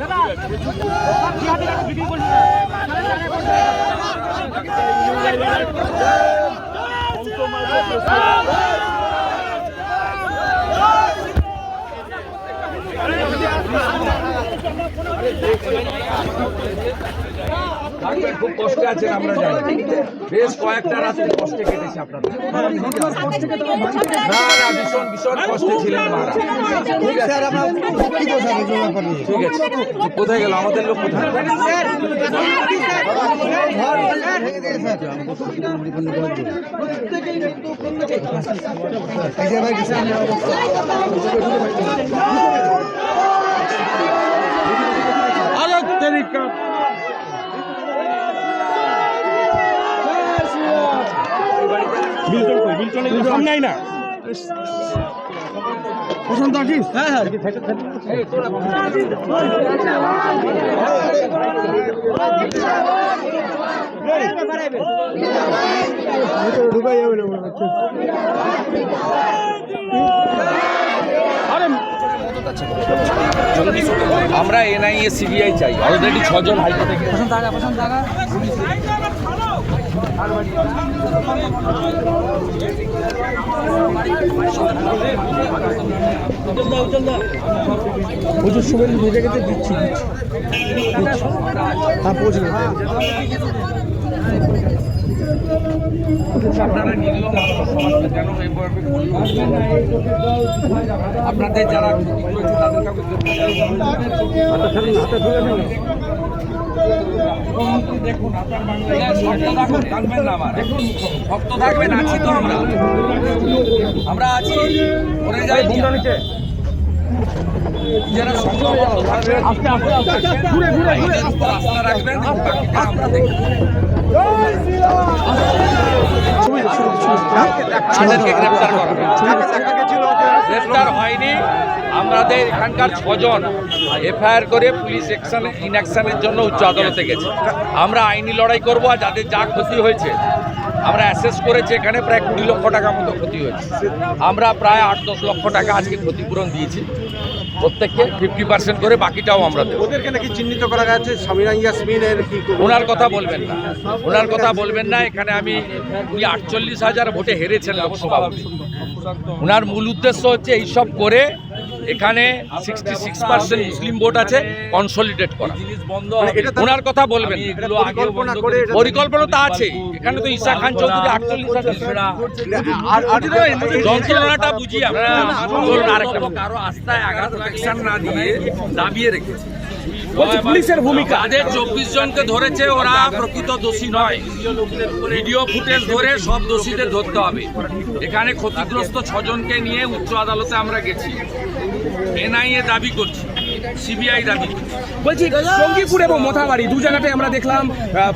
দাদা খুব কষ্টে আছেন আমরা জানি। বেশ কয়েকটা রাত কষ্টে কেটেছে না ভীষণ ভীষণ কষ্টে ছিলেন ঠিক আছে। কোথায় গেল? আমাদের লোক কোথায়? আমরা এনআইএ সিবিআই চাই। অলরেডি ছজন হাইকোর্টে গেছে। প্রচুর সময় ভেজে গেছে দিচ্ছি দিচ্ছি। হ্যাঁ পৌঁছবে আপনাদের যারা ক্ষতি করেছে তাদের কাউকে দেখুন আপনার বাংলায় শক্ত থাকুন না আমার শক্ত থাকবেন আছি তো আমরা। আমরা আছি যাই। যারা রাখবেন বাকিটা আমরা দেখব। গ্রেপ্তার হয়নি। আমাদের এখানকার ছজন করে পুলিশ জন্য উচ্চ গেছে। আমরা আইনি লড়াই করব আর যাদের যা ক্ষতি হয়েছে, আমরা অ্যাসেস করেছি, এখানে প্রায় কুড়ি লক্ষ টাকা মতো ক্ষতি হয়েছে। আমরা প্রায় আট দশ লক্ষ টাকা আজকে ক্ষতিপূরণ দিয়েছি। প্রত্যেককে ফিফটি পার্সেন্ট করে বাকিটাও আমরা দেবো। ওদেরকে নাকি চিহ্নিত করা গেছে? সামিনা ইয়াসমিনের কি ওনার কথা বলবেন না। ওনার কথা বলবেন না। এখানে আমি উনি আটচল্লিশ হাজার ভোটে হেরেছেন লোকসভা ওনার মূল উদ্দেশ্য হচ্ছে এইসব করে এখানে sixty six percent Muslim vote আছে কনসলিডেট করা। ওনার কথা বলবেন। পরিকল্পনা তো আছে। এখানে তো ঈশা খান চৌধুরী আটচল্লিশ যন্ত্রণাটা বুঝি আমরা কারও আস্থায় আঘাত না দিয়ে দাবিয়ে রেখেছে। পুলিশের ভূমিকা। তাদের চব্বিশ জনকে ধরেছে ওরা প্রকৃত দোষী নয়। ভিডিও ফুটেজ ধরে সব দোষীদের ধরতে হবে। এখানে ক্ষতিগ্রস্ত ছজনকে নিয়ে উচ্চ আদালতে আমরা গেছি। এনআইএ দাবি করছি সিবিআই দাবি বলছি সঙ্গীপুর এবং মোথাবাড়ি দু জায়গাতে আমরা দেখলাম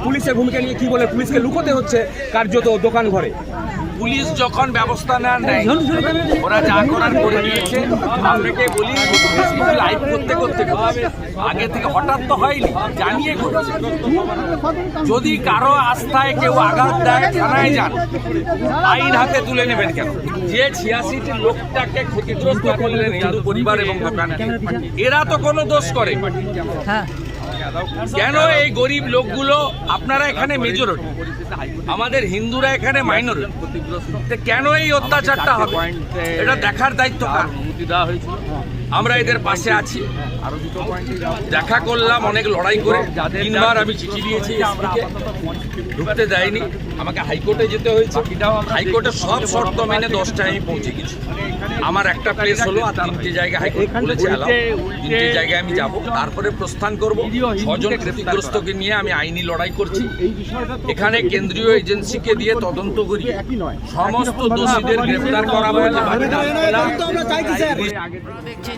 পুলিশের ভূমিকা নিয়ে কি বলে পুলিশকে লুকোতে হচ্ছে কার্যত দোকান ঘরে। পুলিশ যখন ব্যবস্থা নেন নেয় ওরা যা করার করে নিয়েছে আপনাকে বলি লাইভ করতে করতে। আগে থেকে হঠাৎ তো হয়নি, জানিয়ে করেছে। যদি কারও আস্থায় কেউ আঘাত দেয়, থানায় যান। আইন হাতে তুলে নেবেন কেন? যে ছিয়াশিটি লোকটাকে ক্ষতিগ্রস্ত করলেন হিন্দু পরিবার এবং এরা তো কোনো দোষ করে। কেন এই গরিব লোকগুলো আপনারা এখানে মেজরিটি আমাদের হিন্দুরা এখানে মাইনরিটি কেন এই অত্যাচারটা হবে? এটা দেখার দায়িত্ব কার? আমরা এদের পাশে আছি দেখা করলাম অনেক লড়াই করে তিনবার আমি চিঠি দিয়েছি ঢুকতে দেয়নি আমাকে হাইকোর্টে যেতে হয়েছে হাইকোর্টে সব শর্ত মেনে দশটায় আমি পৌঁছে গেছি আমার একটা প্লেস হলো আর তিনটে জায়গায় হাইকোর্ট allow। তিনটে জায়গায় আমি যাব তারপরে প্রস্থান করব ছজন ক্ষতিগ্রস্তকে নিয়ে আমি আইনি লড়াই করছি এখানে কেন্দ্রীয় এজেন্সিকে দিয়ে তদন্ত করি সমস্ত দোষীদের গ্রেফতার করা হয়েছে দেখছেন